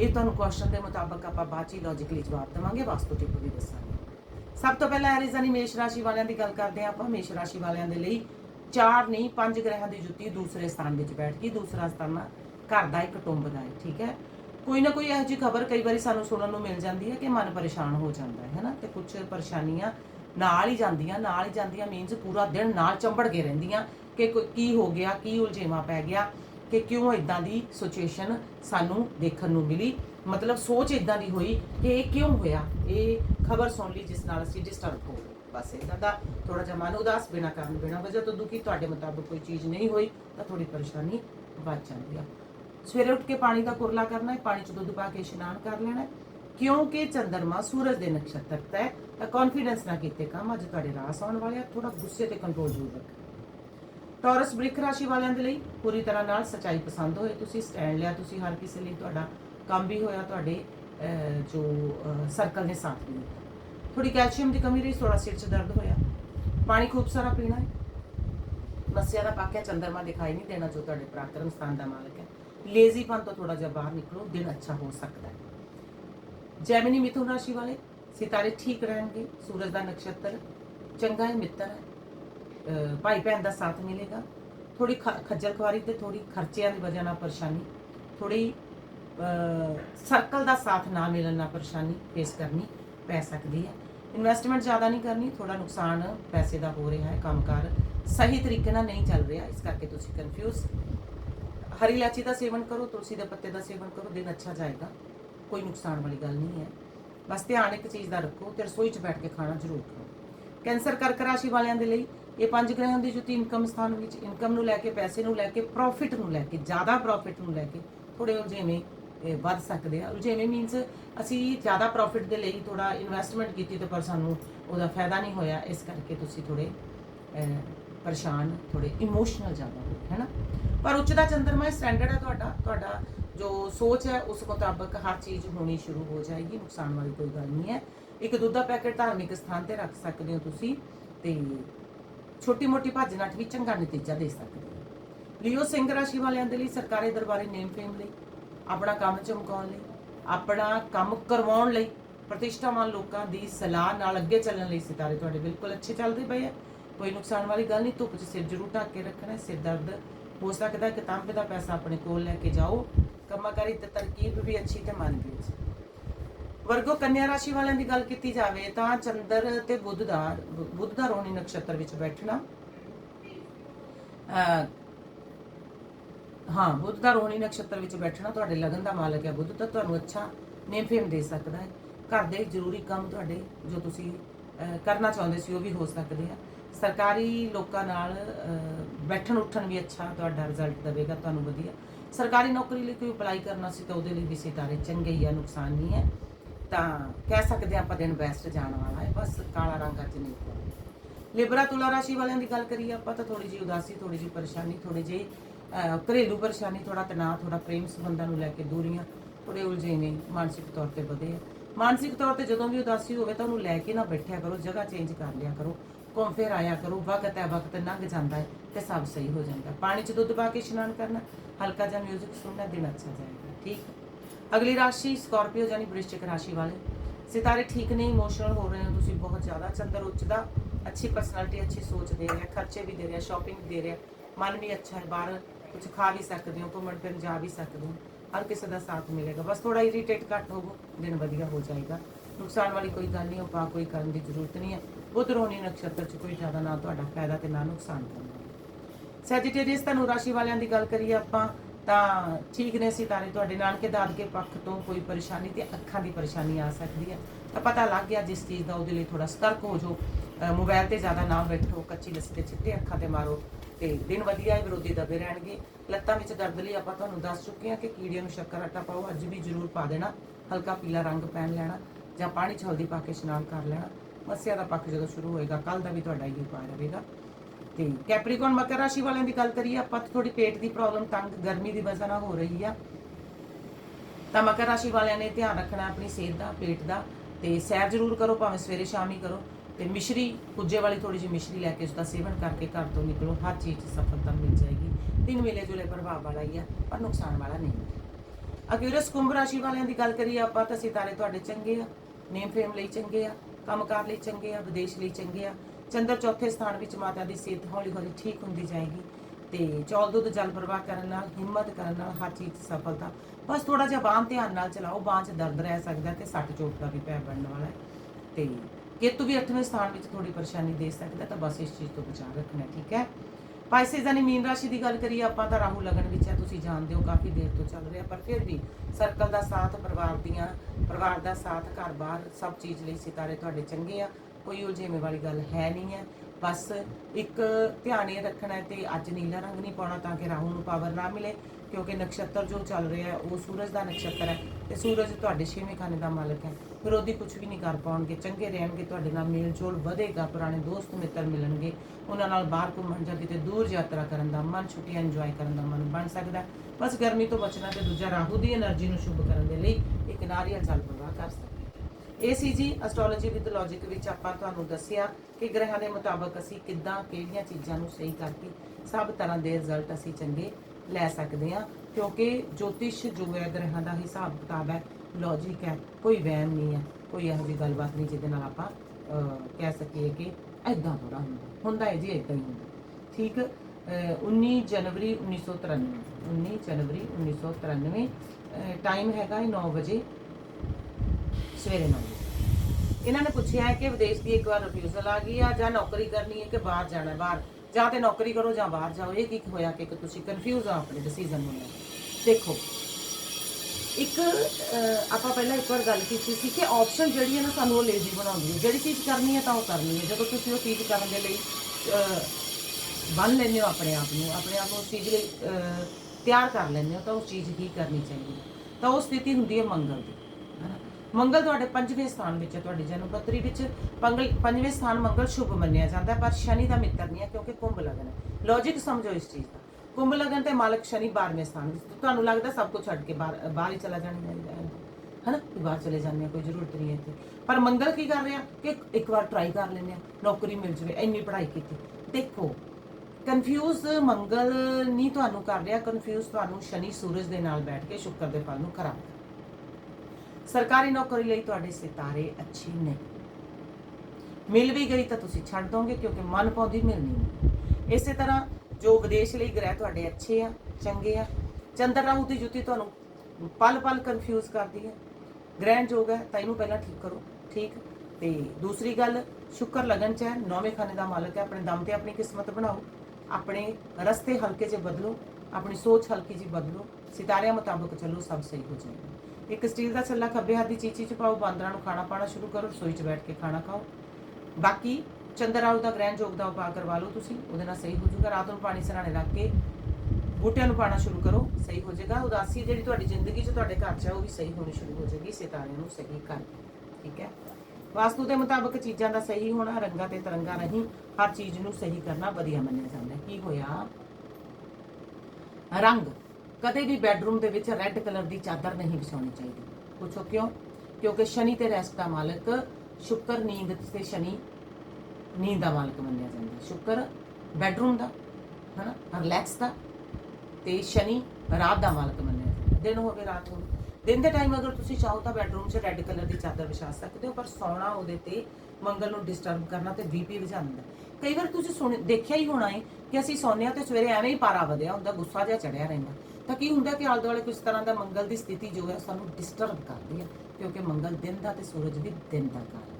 ਇਹ ਤੁਹਾਨੂੰ ਕੁਐਸਚਨ ਦੇ ਮੁਤਾਬਕ ਆਪਾਂ ਬਾਅਦ ਚ ਲੌਜੀਕਲੀ ਜਵਾਬ ਦੇਵਾਂਗੇ, ਵਾਸਤੂ ਟਿਪ ਵੀ ਦੱਸਾਂਗੇ। ਸਭ ਤੋਂ ਪਹਿਲਾਂ ਐਰੀਜ਼ਨੀ ਮੇਸ਼ ਰਾਸ਼ੀ ਵਾਲਿਆਂ ਦੀ ਗੱਲ ਕਰਦੇ ਹਾਂ ਆਪਾਂ। ਮੇਸ਼ ਰਾਸ਼ੀ ਵਾਲਿਆਂ ਦੇ ਲਈ ਚਾਰ ਨਹੀਂ, ਪੰਜ ਗ੍ਰਹਿਾਂ ਦੀ ਜੁੱਤੀ ਦੂਸਰੇ ਸਥਾਨ ਵਿੱਚ ਬੈਠ ਗਈ, ਦੂਸਰਾ ਸਥਾਨ ਘਰ ਦਾ ਇੱਕ ਟੁੰਬ ਦਾ ਹੈ, ਠੀਕ ਹੈ? ਕੋਈ ਨਾ ਕੋਈ ਇਹੋ ਜਿਹੀ ਖਬਰ ਕਈ ਵਾਰੀ ਸਾਨੂੰ ਸੁਣਨ ਨੂੰ ਮਿਲ ਜਾਂਦੀ ਹੈ ਕਿ ਮਨ ਪਰੇਸ਼ਾਨ ਹੋ ਜਾਂਦਾ ਹੈ, ਹੈਨਾ? ਤੇ ਕੁਝ ਪਰੇਸ਼ਾਨੀਆਂ ਨਾਲ ਹੀ ਜਾਂਦੀਆਂ, ਨਾਲ ਹੀ ਜਾਂਦੀਆਂ ਮੀਨਸ ਪੂਰਾ ਦਿਨ ਨਾਲ ਚੰਬੜ ਕੇ ਰਹਿੰਦੀਆਂ ਕਿ ਕੀ ਹੋ ਗਿਆ, ਕੀ ਉਲਝੇਵਾ ਪੈ ਗਿਆ, ਕਿ ਕਿਉਂ ਇਦਾਂ ਦੀ ਸਿਚੁਏਸ਼ਨ ਸਾਨੂੰ ਦੇਖਣ ਨੂੰ ਮਿਲੀ? ਮਤਲਬ ਸੋਚ ਇਦਾਂ ਦੀ ਹੋਈ ਕਿ ਇਹ ਕਿਉਂ ਹੋਇਆ? ਇਹ ਖਬਰ ਸੁਣ ਲਈ ਜਿਸ ਨਾਲ ਅਸੀਂ ਡਿਸਟਰਬ ਹੋ ਗਏ। ਬਸ ਇਦਾਂ ਦਾ ਥੋੜਾ ਜਿਹਾ ਮਨ ਉਦਾਸ ਬਿਨਾ ਕਾਰਨ ਬਿਨਾ ਵਜ੍ਹਾ ਤੋਂ ਦੁਖੀ ਤੁਹਾਡੇ ਮੁਤਾਬਕ ਕੋਈ ਚੀਜ਼ ਨਹੀਂ ਹੋਈ ਤਾਂ ਥੋੜੀ ਪਰੇਸ਼ਾਨੀ ਵੱਧ ਜਾਂਦੀ ਆ। ਸਵੇਰੇ ਉੱਠ ਕੇ ਪਾਣੀ ਦਾ ਕੁਰਲਾ ਕਰਨਾ ਹੈ ਪਾਣੀ 'ਚ ਦੁੱਧ ਪਾ ਕੇ ਇਸ਼ਨਾਨ ਕਰ ਲੈਣਾ ਕਿਉਂਕਿ ਚੰਦਰਮਾ ਸੂਰਜ ਦੇ ਨਕਸ਼ਤਰ ਤੇ ਹੈ, ਤਾਂ ਕੌਨਫੀਡੈਂਸ ਨਾ ਕੀਤੇ ਕੰਮ ਅੱਜ ਤੁਹਾਡੇ ਰਾਸ ਆਉਣ ਵਾਲੇ ਆ। ਥੋੜਾ ਗੁੱਸੇ ਤੇ ਕੰਟਰੋਲ ਜ਼ਰੂਰ ਰੱਖੋ ਟੌਰਸ ਬ੍ਰਿਕ ਰਾਸ਼ੀ ਵਾਲਿਆਂ ਦੇ ਲਈ ਪੂਰੀ ਤਰ੍ਹਾਂ ਨਾਲ ਸਚਾਈ ਪਸੰਦ ਹੋਏ। ਤੁਸੀਂ ਸਟੈਂਡ ਲਿਆ ਤੁਸੀਂ ਹਰ ਕਿਸੇ ਲਈ ਤੁਹਾਡਾ ਕੰਮ ਵੀ ਹੋਇਆ ਤੁਹਾਡੇ ਅਹ, ਜੋ ਸਰਕਲ ਨੇ ਸਾਥ ਵੀ ਦਿੱਤਾ ਥੋੜੀ ਕੈਲਸ਼ੀਅਮ ਦੀ ਕਮੀ ਰਹੀ ਥੋੜਾ ਸਿਰ 'ਚ ਦਰਦ ਹੋਇਆ। ਪਾਣੀ ਖੂਬ ਸਾਰਾ ਪੀਣਾ ਹੈ। ਮੱਸਿਆ ਦਾ ਪਾਕਿਆ ਚੰਦਰਮਾ ਦਿਖਾਈ ਨਹੀਂ ਦੇਣਾ ਜੋ ਤੁਹਾਡੇ ਪ੍ਰਾਕਰਮ ਸਥਾਨ ਦਾ ਮਾਲਕ ਹੈ। ਲੇਜ਼ੀਪਨ ਤੋਂ ਥੋੜਾ ਜਿਹਾ ਬਾਹਰ ਨਿਕਲੋ, ਦਿਨ ਅੱਛਾ ਹੋ ਸਕਦਾ ਹੈ। ਜੈਮਿਨੀ ਮਿਥੁਨ ਰਾਸ਼ੀ ਵਾਲੇ, ਸਿਤਾਰੇ ਠੀਕ ਰਹਿਣਗੇ, ਸੂਰਜ ਦਾ ਨਕਸ਼ਤਰ ਚੰਗਾ ਹੈ, ਮਿੱਤਰ ਹੈ। ਭਾਈ ਭੈਣ ਦਾ ਸਾਥ ਮਿਲੇਗਾ। ਥੋੜੀ ਖੱਜਲ ਖੁਆਰੀ ਤੇ ਥੋੜੀ ਖਰਚਿਆਂ ਦੀ ਵਜ੍ਹਾ ਨਾਲ ਪਰੇਸ਼ਾਨੀ। ਥੋੜੀ ਸਰਕਲ ਦਾ ਸਾਥ ਨਾ ਮਿਲਣ ਨਾਲ ਪਰੇਸ਼ਾਨੀ ਫੇਸ ਕਰਨੀ। ਪੈ ਸਕਦੀ ਹੈ। ਇਨਵੈਸਟਮੈਂਟ ਜ਼ਿਆਦਾ ਨਹੀਂ ਕਰਨੀ ਥੋੜਾ ਨੁਕਸਾਨ ਪੈਸੇ ਦਾ ਹੋ ਰਿਹਾ ਹੈ, ਕੰਮਕਾਰ ਸਹੀ ਤਰੀਕੇ ਨਾਲ ਨਹੀਂ ਚੱਲ ਰਿਹਾ, ਇਸ ਕਰਕੇ ਤੁਸੀਂ ਕਨਫਿਊਜ਼ ਹਰੀ ਇਲਾਚੀ ਦਾ ਸੇਵਨ ਕਰੋ, ਤੁਲਸੀ ਦੇ ਪੱਤੇ ਦਾ ਸੇਵਨ ਕਰੋ, ਦਿਨ ਅੱਛਾ ਜਾਏਗਾ। ਕੋਈ ਨੁਕਸਾਨ ਵਾਲੀ ਗੱਲ ਨਹੀਂ ਹੈ। ਬਸ ਧਿਆਨ ਇੱਕ ਚੀਜ਼ ਦਾ ਰੱਖੋ ਤੇ ਰਸੋਈ 'ਚ ਬੈਠ ਕੇ ਖਾਣਾ ਜ਼ਰੂਰ ਖਾਓ ਕੈਂਸਰ ਕਰਕ ਰਾਸ਼ੀ ਵਾਲਿਆਂ ਦੇ ਲਈ ਇਹ ਪੰਜ ਗ੍ਰਹਿਾਂ ਦੀ ਜੁਤੀ ਇਨਕਮ ਸਥਾਨ ਵਿੱਚ, ਇਨਕਮ ਨੂੰ ਲੈ ਕੇ, ਪੈਸੇ ਨੂੰ ਲੈ ਕੇ ਪ੍ਰੋਫਿਟ ਨੂੰ ਲੈ ਕੇ, ਜ਼ਿਆਦਾ ਪ੍ਰੋਫਿਟ ਨੂੰ ਲੈ ਕੇ ਥੋੜੇ ਉਲਝੇਵੇਂ ਇਹ ਵੱਧ ਸਕਦੇ ਆ। ਉਲਝੇਵੇਂ ਮੀਨਸ ਅਸੀਂ ਜ਼ਿਆਦਾ ਪ੍ਰੋਫਿਟ ਦੇ ਲਈ ਥੋੜਾ ਇਨਵੈਸਟਮੈਂਟ ਕੀਤੀ ਤੇ ਪਰ ਸਾਨੂੰ ਉਹਦਾ ਫਾਇਦਾ ਨਹੀਂ ਹੋਇਆ। ਇਸ ਕਰਕੇ ਤੁਸੀਂ ਥੋੜੇ ਪਰੇਸ਼ਾਨ ਥੋੜੇ ਇਮੋਸ਼ਨਲ ਜ਼ਿਆਦਾ ਹੋ ਹੈ ਨਾ? ਪਰ ਉੱਚ ਦਾ ਚੰਦਰਮਾ ਸਟੈਂਡਰਡ ਹੈ ਤੁਹਾਡਾ। ਤੁਹਾਡਾ ਜੋ ਸੋਚ ਹੈ, ਉਸ ਮੁਤਾਬਕ ਹਰ ਚੀਜ਼ ਹੋਣੀ ਸ਼ੁਰੂ ਹੋ ਜਾਏਗੀ। ਨੁਕਸਾਨ ਵਾਲੀ ਕੋਈ ਗੱਲ ਨਹੀਂ ਹੈ। ਇੱਕ ਦੁੱਧ ਦਾ ਪੈਕੇਟ ਧਾਰਮਿਕ ਸਥਾਨ ਤੇ ਰੱਖ ਸਕਦੇ ਹੋ ਤੁਸੀਂ ਤੇ ਛੋਟੀ ਮੋਟੀ ਭੱਜ ਨੱਠ ਵੀ ਚੰਗਾ ਨਤੀਜਾ ਦੇ ਸਕਦੇ ਹੋ। ਲਿਓ ਸਿੰਘ ਰਾਸ਼ੀ ਵਾਲਿਆਂ ਦੇ ਲਈ ਸਰਕਾਰੀ ਦਰਬਾਰੇ ਨੇਮ ਫੇਮ ਲਈ। ਆਪਣਾ ਕੰਮ ਚਮਕਾਉਣ ਲਈ, ਆਪਣਾ ਕੰਮ ਕਰਵਾਉਣ ਲਈ ਪ੍ਰਤਿਸ਼ਠਾਵਾਨ ਲੋਕਾਂ ਦੀ ਸਲਾਹ ਨਾਲ ਅੱਗੇ ਚੱਲਣ ਲਈ ਸਿਤਾਰੇ ਤੁਹਾਡੇ ਬਿਲਕੁਲ ਅੱਛੇ ਚੱਲਦੇ ਪਏ ਆ। ਕੋਈ ਨੁਕਸਾਨ ਵਾਲੀ ਗੱਲ ਨਹੀਂ, ਧੁੱਪ 'ਚ ਸਿਰ ਜ਼ਰੂਰ ਢੱਕ ਕੇ ਰੱਖਣਾ, ਸਿਰ ਦਰਦ ਹੋ ਸਕਦਾ ਕਿ ਤਾਂਬੇ ਦਾ ਪੈਸਾ ਆਪਣੇ ਕੋਲ ਲੈ ਕੇ ਜਾਓ। ਕੰਮਾਕਾਰੀ ਤੇ ਤਰਕੀਬ ਵੀ ਅੱਛੀ ਤੇ ਮਨ ਵੀ ਅੱਛਾ। ਵਰਗੋ ਕੰਨਿਆ ਰਾਸ਼ੀ ਵਾਲਿਆਂ ਦੀ ਗੱਲ ਕੀਤੀ ਜਾਵੇ ਤਾਂ ਚੰਦਰ ਤੇ ਬੁੱਧ ਦਾ ਬੁੱਧ ਦਾ ਰੋਣੀ ਨਕਸ਼ਤਰ ਵਿੱਚ ਬੈਠਣਾ ਹਾਂ, ਬੁੱਧ ਦਾ ਰੋਹਿਣੀ ਨਕਸ਼ਤਰ ਵਿੱਚ ਬੈਠਣਾ ਤੁਹਾਡੇ ਲਗਨ ਦਾ ਮਾਲਕ ਹੈ ਬੁੱਧ, ਤਾਂ ਤੁਹਾਨੂੰ ਅੱਛਾ ਨੇਮ ਫੇਮ ਦੇ ਸਕਦਾ ਹੈ। ਘਰ ਦੇ ਜ਼ਰੂਰੀ ਕੰਮ ਤੁਹਾਡੇ, ਜੋ ਤੁਸੀਂ ਕਰਨਾ ਚਾਹੁੰਦੇ ਸੀ, ਉਹ ਵੀ ਹੋ ਸਕਦੇ ਆ। ਸਰਕਾਰੀ ਲੋਕਾਂ ਨਾਲ ਬੈਠਣ ਉੱਠਣ ਵੀ ਅੱਛਾ ਤੁਹਾਡਾ ਰਿਜ਼ਲਟ ਦੇਵੇਗਾ, ਤੁਹਾਨੂੰ ਵਧੀਆ। ਸਰਕਾਰੀ ਨੌਕਰੀ ਲਈ ਕੋਈ ਅਪਲਾਈ ਕਰਨਾ ਸੀ ਤਾਂ ਉਹਦੇ ਲਈ ਵੀ ਸਿਤਾਰੇ ਚੰਗੇ ਹੀ ਆ, ਨੁਕਸਾਨ ਨਹੀਂ ਹੈ। ਤਾਂ ਕਹਿ ਸਕਦੇ ਹਾਂ ਆਪਾਂ ਦਿਨ ਬੈਸਟ ਜਾਣ ਵਾਲਾ ਹੈ, ਬਸ ਕਾਲਾ ਰੰਗ ਅੱਜ ਨਹੀਂ ਪਿਆ ਲਿਬਰਾ ਤੁਲਾ ਰਾਸ਼ੀ ਵਾਲਿਆਂ ਦੀ ਗੱਲ ਕਰੀਏ ਆਪਾਂ ਤਾਂ ਥੋੜੀ ਜਿਹੀ ਉਦਾਸੀ ਥੋੜੀ ਜਿਹੀ ਪਰੇਸ਼ਾਨੀ ਥੋੜੀ ਜਿਹੀ ਘਰੇਲੂ ਪਰੇਸ਼ਾਨੀ ਥੋੜਾ ਤਣਾਅ ਥੋੜਾ ਪ੍ਰੇਮ ਸੰਬੰਧਾਂ ਨੂੰ ਲੈ ਕੇ ਦੂਰੀਆਂ ਥੋੜੇ ਉਲਝੇ ਨੇ, ਮਾਨਸਿਕ ਤੌਰ ਤੇ ਵਧੇ ਆ। ਮਾਨਸਿਕ ਤੌਰ ਤੇ ਜਦੋਂ ਵੀ ਉਦਾਸੀ ਹੋਵੇ ਤਾਂ ਉਹਨੂੰ ਲੈ ਕੇ ਨਾ ਬੈਠਿਆ ਕਰੋ, ਜਗ੍ਹਾ ਚੇਂਜ ਕਰ ਲਿਆ ਕਰੋ। ਘੁੰਮ ਫਿਰ ਆਇਆ ਕਰੋ, ਵਕਤ ਹੈ, ਵਕਤ ਲੰਘ ਜਾਂਦਾ ਹੈ ਤੇ ਸਭ ਸਹੀ ਹੋ ਜਾਂਦਾ। ਪਾਣੀ 'ਚ ਦੁੱਧ ਪਾ ਕੇ ਇਸ਼ਨਾਨ ਕਰਨਾ, ਹਲਕਾ ਜਿਹਾ 뮤직 ਸੁਣਨਾ, ਦਿਨ ਅੱਛਾ ਜਾਏਗਾ, ਠੀਕ? ਅਗਲੀ ਰਾਸ਼ੀ ਸਕਾਰਪੀਓ ਯਾਨੀ ਵ੍ਰਿਸ਼ਚਿਕ ਰਾਸ਼ੀ ਵਾਲੇ। ਸਿਤਾਰੇ ਠੀਕ ਨਹੀਂ ਇਮੋਸ਼ਨਲ ਹੋ ਰਹੇ ਹੋ ਤੁਸੀਂ, ਬਹੁਤ ਜ਼ਿਆਦਾ ਚੰਦਰ ਉੱਚ ਦਾ ਅੱਛੀ ਪਰਸਨੈਲਿਟੀ ਅੱਛੀ ਸੋਚ ਦੇ ਰਿਹਾ, ਖਰਚੇ ਵੀ ਦੇ ਰਿਹਾ ਸ਼ਾਪਿੰਗ ਦੇ ਰਿਹਾ, ਮਨ ਵੀ ਅੱਛਾ ਹੈ, ਬਾਹਰ ਕੁਝ ਖਾ ਵੀ ਸਕਦੇ ਹੋ, ਘੁੰਮਣ ਫਿਰਨ ਜਾ ਵੀ ਸਕਦੇ ਹੋ, ਹਰ ਕਿਸੇ ਦਾ ਸਾਥ ਮਿਲੇਗਾ। ਬਸ ਥੋੜਾ ਇਰੀਟੇਟ ਘੱਟ ਹੋਵੋ, ਦਿਨ ਵਧੀਆ ਹੋ ਜਾਏਗਾ। ਨੁਕਸਾਨ ਵਾਲੀ ਕੋਈ ਗੱਲ ਨਹੀਂ ਉਪਾਅ ਕੋਈ ਕਰਨ ਦੀ ਜ਼ਰੂਰਤ ਨਹੀਂ ਹੈ। ਬੁੱਧ ਰੋਣੀ ਨਕਸ਼ਤਰ 'ਚ ਕੋਈ ਜ਼ਿਆਦਾ ਨਾ ਤੁਹਾਡਾ ਫਾਇਦਾ ਤੇ ਨਾ ਨੁਕਸਾਨ ਕਰਨਾ। ਸੈਜੀਟੇਰੀਅਸ ਤੁਹਾਨੂੰ ਰਾਸ਼ੀ ਵਾਲਿਆਂ ਦੀ ਗੱਲ ਕਰੀਏ ਆਪਾਂ, ਤਾਂ ਠੀਕ ਨੇ ਸਿਤਾਰੇ ਤੁਹਾਡੇ। ਨਾਨਕੇ ਦਾਦਕੇ ਪੱਖ ਤੋਂ ਕੋਈ ਪਰੇਸ਼ਾਨੀ ਤੇ ਅੱਖਾਂ ਦੀ ਪਰੇਸ਼ਾਨੀ ਆ ਸਕਦੀ ਹੈ। ਤਾਂ ਪਤਾ ਲੱਗ ਗਿਆ ਜਿਸ ਚੀਜ਼ ਦਾ ਉਹਦੇ ਲਈ ਥੋੜਾ ਸਤਰਕ ਹੋ ਜਾਓ। ਮੋਬਾਈਲ ਤੇ ਜ਼ਿਆਦਾ ਨਾ ਬੈਠੋ, ਕੱਚੀ ਲੱਸੀ ਤੇ ਚਿੱਟੇ ਅੱਖਾਂ ਤੇ ਮਾਰੋ ਤੇ ਦਿਨ ਵਧੀਆ ਹੈ, ਵਿਰੋਧੀ ਦਬੇ ਰਹਿਣਗੇ। ਲੱਤਾਂ ਵਿੱਚ ਦਰਦ ਲਈ ਆਪਾਂ ਤੁਹਾਨੂੰ ਦੱਸ ਚੁੱਕੇ ਹਾਂ ਕਿ ਕੀੜਿਆਂ ਨੂੰ ਸ਼ੱਕਰ ਆਟਾ ਪਾਓ, ਅੱਜ ਵੀ ਜ਼ਰੂਰ ਪਾ ਦੇਣਾ, ਹਲਕਾ ਪੀਲਾ ਰੰਗ ਪਹਿਨ ਲੈਣਾ ਜਾਂ ਪਾਣੀ 'ਚ ਹਲਦੀ ਪਾ ਕੇ ਇਸ਼ਨਾਨ ਕਰ ਲੈਣਾ। ਮੱਸਿਆ ਦਾ ਪੱਖ ਜਦੋਂ ਸ਼ੁਰੂ ਹੋਏਗਾ ਕੱਲ ਦਾ ਵੀ ਤੁਹਾਡਾ ਇਹ ਉਪਾਅ ਰਹੇਗਾ। ਤੇ ਕੈਪਰੀਕੋਨ ਮਕਰ ਰਾਸ਼ੀ ਵਾਲਿਆਂ ਦੀ ਗੱਲ ਕਰੀਏ, ਆਪਾਂ ਤਾਂ ਥੋੜੀ ਪੇਟ ਦੀ ਪ੍ਰੋਬਲਮ ਤੰਗ, ਗਰਮੀ ਦੀ ਵਜ੍ਹਾ ਨਾਲ ਹੋ ਰਹੀ ਆ। ਤਾਂ ਮਕਰ ਰਾਸ਼ੀ ਵਾਲਿਆਂ ਨੇ ਧਿਆਨ ਰੱਖਣਾ ਆਪਣੀ ਸਿਹਤ ਦਾ, ਪੇਟ ਦਾ ਤੇ ਸੈਰ ਜ਼ਰੂਰ ਕਰੋ, ਭਾਵੇਂ ਸਵੇਰੇ ਸ਼ਾਮੀ ਕਰੋ। ਤੇ ਮਿਸ਼ਰੀ ਕੁੱਜੇ ਵਾਲੀ ਥੋੜੀ ਜਿਹੀ ਮਿਸ਼ਰੀ ਲੈ ਕੇ ਉਸ ਦਾ ਸੇਵਨ ਕਰਕੇ ਘਰ ਤੋਂ ਨਿਕਲੋ, ਹਰ ਚੀਜ਼ 'ਚ ਸਫਲਤਾ ਮਿਲ ਜਾਏਗੀ। ਦਿਨ ਮਿਲੇ ਜੁਲੇ ਪ੍ਰਭਾਵ ਵਾਲਾ ਹੀ ਆ, ਪਰ ਨੁਕਸਾਨ ਵਾਲਾ ਨਹੀਂ। ਅਕਿਊਰਸ ਕੁੰਭ ਰਾਸ਼ੀ ਵਾਲਿਆਂ ਦੀ ਗੱਲ ਕਰੀਏ ਆਪਾਂ ਤਾਂ ਸਿਤਾਰੇ ਤੁਹਾਡੇ ਚੰਗੇ ਆ ਨੇਮ ਫੇਮ ਲਈ ਚੰਗੇ ਆ, ਕੰਮਕਾਰ ਲਈ ਚੰਗੇ ਆ, ਵਿਦੇਸ਼ ਲਈ ਚੰਗੇ ਆ। ਚੰਦਰ ਚੌਥੇ ਸਥਾਨ ਵਿੱਚ ਮਾਤਾ ਦੀ ਸਿਹਤ ਹੌਲੀ ਹੌਲੀ ਠੀਕ ਹੁੰਦੀ ਜਾਏਗੀ ਤੇ ਚੌਲ ਦੁੱਧ ਜਲ ਪ੍ਰਵਾਹ ਕਰਨ ਨਾਲ, ਹਿੰਮਤ ਕਰਨ ਨਾਲ ਹਰ ਚੀਜ਼ 'ਚ ਸਫਲਤਾ। ਬਸ ਥੋੜਾ ਜਿਹਾ ਬਾਂਹ ਧਿਆਨ ਨਾਲ ਚਲਾਓ, ਬਾਂਹ 'ਚ ਦਰਦ ਰਹਿ ਸਕਦਾ ਤੇ ਸੱਟ ਚੋਟ ਦਾ ਵੀ ਪੈ ਬਣਨ ਵਾਲਾ ਹੈ। ਤੇ ਕੇਤੂ ਵੀ 8ਵੇਂ ਸਥਾਨ ਵਿੱਚ ਥੋੜੀ ਪਰੇਸ਼ਾਨੀ ਦੇ ਸਕਦਾ, ਤਾਂ ਬਸ ਇਸ ਚੀਜ਼ ਤੋਂ ਬਚਾਅ ਰੱਖਣਾ, ਠੀਕ ਹੈ? ਪਾਈਸਿਸ ਯਾਨੀ ਮੀਨ ਰਾਸ਼ੀ ਦੀ ਗੱਲ ਕਰੀਏ ਆਪਾਂ ਤਾਂ ਰਾਹੂ ਲਗਨ ਵਿੱਚ ਹੈ ਤੁਸੀਂ ਜਾਣਦੇ ਹੋ ਕਾਫੀ ਦੇਰ ਤੋਂ ਚੱਲ ਰਿਹਾ, ਪਰ ਫਿਰ ਵੀ ਸਰਕਲ ਦਾ ਸਾਥ, ਪਰਿਵਾਰ ਦੀਆਂ, ਪਰਿਵਾਰ ਦਾ ਸਾਥ, ਘਰ-ਬਾਰ ਸਭ ਚੀਜ਼ ਲਈ ਸਿਤਾਰੇ ਤੁਹਾਡੇ ਚੰਗੇ ਆ, ਕੋਈ ਉਲਝੇਵੇਂ ਵਾਲੀ ਗੱਲ ਹੈ ਨਹੀਂ ਹੈ। ਬਸ ਇੱਕ ਧਿਆਨ ਇਹ ਰੱਖਣਾ ਤੇ ਅੱਜ ਨੀਲਾ ਰੰਗ ਨਹੀਂ ਪਾਉਣਾ ਤਾਂ ਕਿ ਰਾਹੂ ਨੂੰ ਪਾਵਰ ਨਾ ਮਿਲੇ, ਕਿਉਂਕਿ ਨਕਸ਼ਤਰ ਜੋ ਚੱਲ ਰਿਹਾ ਹੈ, ਉਹ ਸੂਰਜ ਦਾ ਨਕਸ਼ਤਰ ਹੈ ਤੇ ਸੂਰਜ ਤੁਹਾਡੇ ਛੇਵੇਂ ਖਾਨੇ ਦਾ ਮਾਲਕ ਹੈ। ਫਿਰ ਉਹਦੀ ਕੁਝ ਵੀ ਨਹੀਂ ਕਰ ਪਾਉਣਗੇ, ਚੰਗੇ ਰਹਿਣਗੇ, ਤੁਹਾਡੇ ਨਾਲ ਮੇਲ ਜੋਲ ਵਧੇਗਾ, ਪੁਰਾਣੇ ਦੋਸਤ ਮਿੱਤਰ ਮਿਲਣਗੇ, ਉਹਨਾਂ ਨਾਲ ਬਾਹਰ ਘੁੰਮਣ ਜਾਂ ਕਿਤੇ ਦੂਰ ਯਾਤਰਾ ਕਰਨ ਦਾ ਮਨ ਛੁੱਟੀਆਂ ਐਨਜੋਏ ਕਰਨ ਦਾ ਮਨ ਬਣ ਸਕਦਾ ਬਸ ਗਰਮੀ ਤੋਂ ਬਚਣਾ ਤੇ ਦੂਜਾ ਰਾਹੂ ਦੀ એનર્ਜੀ ਨੂੰ ਸ਼ੁਭ ਕਰਨ ਦੇ ਲਈ ਇੱਕ ਨਾਰੀਅਲ ਜਲ ਪ੍ਰਵਾਹ ਕਰ ਸਕਦਾ ਇਹ ਸੀ ਜੀ ਐਸਟ੍ਰੋਲੋਜੀ ਵਿਦ ਲੌਜੀਕ ਵਿੱਚ ਆਪਾਂ ਤੁਹਾਨੂੰ ਦੱਸਿਆ ਕਿ ਗ੍ਰਹਿਾਂ ਦੇ ਮੁਤਾਬਕ ਅਸੀਂ ਕਿੱਦਾਂ ਕਿਹੜੀਆਂ ਚੀਜ਼ਾਂ ਨੂੰ ਸਹੀ ਕਰਕੇ ਸਭ ਤਰ੍ਹਾਂ ਦੇ ਰਿਜ਼ਲਟ ਅਸੀਂ ਚੰਗੇ ਲੈ ਸਕਦੇ ਹਾਂ ਕਿਉਂਕਿ ਜੋਤਿਸ਼ ਜੋ ਹੈ ਗ੍ਰਹਿਾਂ ਦਾ ਹਿਸਾਬ ਕਿਤਾਬ ਹੈ ਲੌਜੀਕ ਹੈ ਕੋਈ ਵਹਿਮ ਨਹੀਂ ਹੈ ਕੋਈ ਇਹੋ ਜਿਹੀ ਗੱਲਬਾਤ ਨਹੀਂ ਜਿਹਦੇ ਨਾਲ ਆਪਾਂ ਕਹਿ ਸਕੀਏ ਕਿ ਐਦਾਂ ਰਿਹਾ ਹੁੰਦਾ ਹੁੰਦਾ ਹੈ ਜੀ ਐਦਾਂ ਹੀ ਹੁੰਦਾ। ਠੀਕ ਅਹ, 19 ਜਨਵਰੀ 1993 19 ਜਨਵਰੀ 1993 ਟਾਈਮ ਹੈਗਾ ਹੈ 9 ਵਜੇ ਸਵੇਰੇ 9 ਇਹਨਾਂ ਨੇ ਪੁੱਛਿਆ ਹੈ ਕਿ ਵਿਦੇਸ਼ ਦੀ ਇੱਕ ਵਾਰ ਰਿਫਿਊਜ਼ਲ ਆ ਗਈ ਆ ਜਾਂ ਨੌਕਰੀ ਕਰਨੀ ਹੈ ਕਿ ਬਾਹਰ ਜਾਣਾ ਬਾਹਰ। ਜਾਂ ਤੇ ਨੌਕਰੀ ਕਰੋ ਜਾਂ ਬਾਹਰ ਜਾਓ ਇਹ ਕੀ ਹੋਇਆ ਕਿ ਤੁਸੀਂ ਕਨਫਿਊਜ਼ ਆ ਆਪਣੇ ਡਿਸੀਜਨ ਨੂੰ? ਲੈ ਦੇਖੋ ਇੱਕ ਆਪਾਂ ਪਹਿਲਾਂ ਇੱਕ ਵਾਰ ਗੱਲ ਕੀਤੀ ਸੀ ਕਿ ਆਪਸ਼ਨ ਜਿਹੜੀ ਹੈ ਨਾ ਸਾਨੂੰ ਉਹ ਲੇਜ਼ੀ ਬਣਾਉਂਦੀ ਹੈ। ਜਿਹੜੀ ਚੀਜ਼ ਕਰਨੀ ਹੈ ਤਾਂ ਉਹ ਕਰਨੀ ਹੈ। ਜਦੋਂ ਤੁਸੀਂ ਉਹ ਚੀਜ਼ ਕਰਨ ਦੇ ਲਈ ਅਹ, ਬੰਨ ਲੈਂਦੇ ਹੋ ਆਪਣੇ ਆਪ ਨੂੰ ਆਪਣੇ ਆਪ ਨੂੰ ਉਸ ਚੀਜ਼ ਲਈ ਤਿਆਰ ਕਰ ਲੈਂਦੇ ਹੋ ਤਾਂ ਉਸ ਚੀਜ਼ ਹੀ ਕਰਨੀ ਚਾਹੀਦੀ ਹੈ। ਤਾਂ ਉਹ ਸਥਿਤੀ ਹੁੰਦੀ ਹੈ ਮੰਗਲ ਦੀ। ਮੰਗਲ ਤੁਹਾਡੇ ਪੰਜਵੇਂ ਸਥਾਨ ਵਿੱਚ ਹੈ ਤੁਹਾਡੀ ਜਨਮ ਪੱਤਰੀ ਵਿੱਚ। ਪੰਗਲ ਪੰਜਵੇਂ ਸਥਾਨ ਮੰਗਲ ਸ਼ੁਭ ਮੰਨਿਆ ਜਾਂਦਾ, ਪਰ ਸ਼ਨੀ ਦਾ ਮਿੱਤਰ ਨਹੀਂ ਹੈ ਕਿਉਂਕਿ ਕੁੰਭ ਲਗਨ ਹੈ। ਲੌਜੀਕ ਸਮਝੋ ਇਸ ਚੀਜ਼ ਦਾ। ਕੁੰਭ ਲਗਨ ਤੇ ਮਾਲਕ ਸ਼ਨੀ 12ਵੇਂ ਸਥਾਨ ਵਿੱਚ। ਤੁਹਾਨੂੰ ਲੱਗਦਾ ਸਭ ਕੁਝ ਛੱਡ ਕੇ ਬਾਹਰ ਬਾਹਰ ਹੀ ਚਲਾ ਜਾਣਾ ਚਾਹੀਦਾ ਹੈ। ਹਨਾ? ਬਾਹਰ ਚਲੇ ਜਾਂਦੇ ਆ ਕੋਈ ਜ਼ਰੂਰਤ ਨਹੀਂ ਹੈ ਇੱਥੇ। ਪਰ ਮੰਗਲ ਕੀ ਕਰ ਰਿਹਾ? ਕਿ ਇੱਕ ਵਾਰ ਟਰਾਈ ਕਰ ਲੈਂਦੇ ਆ ਨੌਕਰੀ ਮਿਲ ਜਵੇ, ਇੰਨੀ ਪੜ੍ਹਾਈ ਕੀਤੀ। ਦੇਖੋ ਕਨਫਿਊਜ਼ ਮੰਗਲ ਨਹੀਂ ਤੁਹਾਨੂੰ ਕਰ ਰਿਹਾ ਕਨਫਿਊਜ਼ ਤੁਹਾਨੂੰ ਸ਼ਨੀ ਸੂਰਜ ਦੇ ਨਾਲ ਬੈਠ ਕੇ ਸ਼ੁੱਕਰ ਦੇ ਫਲ ਨੂੰ ਖਰਾਬ ਸਰਕਾਰੀ ਨੌਕਰੀ ਲਈ ਤੁਹਾਡੇ ਸਿਤਾਰੇ ਅੱਛੇ ਨਹੀਂ ਮਿਲ ਵੀ ਗਈ ਤਾਂ ਤੁਸੀਂ ਛੱਡ ਦੋਗੇ ਕਿਉਂਕਿ ਮਨ ਪਾਉਂਦੀ ਮਿਲਣੀ ਨਹੀਂ। ਇਸੇ ਤਰ੍ਹਾਂ ਜੋ ਵਿਦੇਸ਼ ਲਈ ਗ੍ਰਹਿ ਤੁਹਾਡੇ ਅੱਛੇ ਆ, ਚੰਗੇ ਆ, ਚੰਦਰ ਰਾਹੂ ਦੀ ਜੁਤੀ ਤੁਹਾਨੂੰ ਪਲ ਪਲ ਕਨਫਿਊਜ਼ ਕਰਦੀ ਹੈ। ਗ੍ਰਹਿਣ ਯੋਗ ਹੈ, ਤਾਂ ਇਹਨੂੰ ਪਹਿਲਾਂ ਠੀਕ ਕਰੋ, ਠੀਕ? ਤੇ ਦੂਸਰੀ ਗੱਲ, ਸ਼ੁਕਰ ਲਗਨ ਚ ਹੈ, ਨੌਵੇਂ ਖਾਨੇ ਦਾ ਮਾਲਕ ਹੈ, ਆਪਣੇ ਦਮ ਤੇ ਆਪਣੀ ਕਿਸਮਤ ਬਣਾਓ, ਆਪਣੇ ਰਸਤੇ ਹਲਕੇ ਜਿਹੇ ਬਦਲੋ, ਆਪਣੀ ਸੋਚ ਹਲਕੀ ਜਿਹੀ ਬਦਲੋ, ਸਿਤਾਰਿਆਂ ਮੁਤਾਬਕ ਚੱਲੋ, ਸਭ ਸਹੀ ਹੋ ਜਾਏਗਾ। ਇੱਕ ਸਟੀਲ ਦਾ ਛੱਲਾ ਖੱਬੇ ਹੱਥ ਦੀ ਚੀਚੀ ਚ ਪਾਓ, ਬਾਂਦਰਾਂ ਨੂੰ ਖਾਣਾ ਪਾਣਾ ਸ਼ੁਰੂ ਕਰੋ, ਰਸੋਈ 'ਚ ਬੈਠ ਕੇ ਖਾਣਾ ਖਾਓ। ਬਾਕੀ ਚੰਦਰ ਰਾਹੂ ਦਾ ਗ੍ਰਹਿਣ ਯੋਗ ਦਾ ਉਪਾਅ ਕਰਵਾ ਲਓ ਤੁਸੀਂ, ਉਹਦੇ ਨਾਲ ਸਹੀ ਹੋ ਜਾਊਗਾ। ਰਾਤ ਨੂੰ ਪਾਣੀ ਸਰਾਣੇ ਰੱਖ ਕੇ ਬੂਟਿਆਂ ਨੂੰ ਪਾਣਾ ਸ਼ੁਰੂ ਕਰੋ, ਸਹੀ ਹੋ ਜਾਏਗਾ। ਉਦਾਸੀ ਜਿਹੜੀ ਤੁਹਾਡੀ ਜ਼ਿੰਦਗੀ 'ਚ, ਤੁਹਾਡੇ ਘਰ 'ਚ ਹੈ ਉਹ ਵੀ ਸਹੀ ਹੋਣੀ ਸ਼ੁਰੂ ਹੋ ਜਾਏਗੀ, ਸਿਤਾਰੇ ਨੂੰ ਸਹੀ ਕਰ ਠੀਕ ਹੈ? ਵਾਸਤੂ ਦੇ ਮੁਤਾਬਕ ਚੀਜ਼ਾਂ ਦਾ ਸਹੀ ਹੋਣਾ, ਰੰਗਾਂ ਤੇ ਤਰੰਗਾਂ ਨਹੀਂ ਹਰ ਚੀਜ਼ ਨੂੰ ਸਹੀ ਕਰਨਾ ਵਧੀਆ ਮੰਨਿਆ ਜਾਂਦਾ ਕੀ ਹੋਇਆ? ਰੰਗ। ਕਦੇ ਵੀ ਬੈੱਡਰੂਮ ਦੇ ਵਿੱਚ ਰੈੱਡ ਕਲਰ ਦੀ ਚਾਦਰ ਨਹੀਂ ਵਿਛਾਉਣੀ ਚਾਹੀਦੀ। ਪੁੱਛੋ ਕਿਉਂ? ਕਿਉਂਕਿ ਸ਼ਨੀ ਤੇ ਰੈਸਟ ਦਾ ਮਾਲਕ ਸ਼ੁੱਕਰ ਨੀਂਦ ਤੇ ਸ਼ਨੀ ਨੀਂਦ ਦਾ ਮਾਲਕ ਮੰਨਿਆ ਜਾਂਦਾ। ਹੈ। ਸ਼ੁੱਕਰ ਬੈੱਡਰੂਮ ਦਾ, ਹਨਾ? ਰਿਲੈਕਸ ਦਾ ਤੇ ਸ਼ਨੀ ਰਾਤ ਦਾ ਮਾਲਕ ਮੰਨਿਆ ਜਾਂਦਾ। ਦਿਨ ਹੋਵੇ ਰਾਤ ਹੋਵੇ ਦਿਨ ਦੇ ਟਾਈਮ ਅਗਰ ਤੁਸੀਂ ਚਾਹੋ ਤਾਂ ਬੈੱਡਰੂਮ 'ਚ ਰੈੱਡ ਕਲਰ ਦੀ ਚਾਦਰ ਵਿਛਾ ਸਕਦੇ ਹੋ, ਪਰ ਸੌਣਾ ਉਹਦੇ ਤੇ ਮੰਗਲ ਨੂੰ ਡਿਸਟਰਬ ਕਰਨਾ ਤੇ ਬੀਪੀ ਵਜਾਉਂਦਾ ਕਈ ਵਾਰ ਤੁਸੀਂ ਸੁਣ, ਦੇਖਿਆ ਹੀ ਹੋਣਾ ਹੈ ਕਿ ਅਸੀਂ ਸੌਂਦੇ ਹਾਂ ਤੇ ਸਵੇਰੇ ਐਵੇਂ ਹੀ ਪਾਰਾ ਵਧਿਆ ਹੁੰਦਾ, ਗੁੱਸਾ ਜਿਹਾ ਚੜਿਆ ਰਹਿੰਦਾ। ਤਾਂ ਕੀ ਹੁੰਦਾ ਕਿ ਆਲੇ ਦੁਆਲੇ ਕੁਝ ਤਰ੍ਹਾਂ ਦਾ ਮੰਗਲ ਦੀ ਸਥਿਤੀ ਜੋ ਹੈ ਸਾਨੂੰ ਡਿਸਟਰਬ ਕਰਦੀ ਹੈ, ਕਿਉਂਕਿ ਮੰਗਲ ਦਿਨ ਦਾ ਤੇ ਸੂਰਜ ਵੀ ਦਿਨ ਦਾ ਕਾਰਨ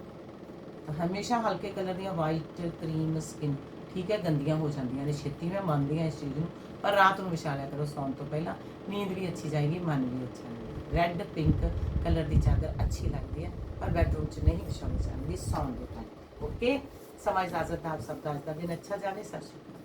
ਤਾਂ ਹਮੇਸ਼ਾ ਹਲਕੇ ਕਲਰ ਦੀਆਂ ਵਾਈਟ ਕਰੀਮ ਸਕਿਨ ਠੀਕ ਹੈ, ਗੰਦੀਆਂ ਹੋ ਜਾਂਦੀਆਂ ਨੇ। ਛੇਤੀ ਮੈਂ ਮੰਨਦੀ ਹਾਂ ਇਸ ਚੀਜ਼ ਨੂੰ, ਪਰ ਰਾਤ ਨੂੰ ਵਿਛਾ ਲਿਆ ਕਰੋ ਸੌਣ ਤੋਂ ਪਹਿਲਾਂ। ਨੀਂਦ ਵੀ ਅੱਛੀ ਜਾਏਗੀ, ਮਨ ਵੀ ਅੱਛਾ ਰਹੇਗਾ ਰੈੱਡ ਪਿੰਕ ਕਲਰ ਦੀ ਚਾਦਰ ਅੱਛੀ ਲੱਗਦੀ ਹੈ, ਪਰ ਬੈਡਰੂਮ 'ਚ ਨਹੀਂ ਵਿਛਾਉਣੀ ਚਾਹੀਦੀ, ਸੌਣ ਦੇ ਟਾਈਮ ਓਕੇ ਸਮਾਂ ਇਜਾਜ਼ਤ ਆਪ ਸਭ ਦਾ ਅੱਜ ਦਾ ਦਿਨ ਅੱਛਾ ਜਾਵੇ। ਸਤਿ ਸ਼੍ਰੀ ਅਕਾਲ।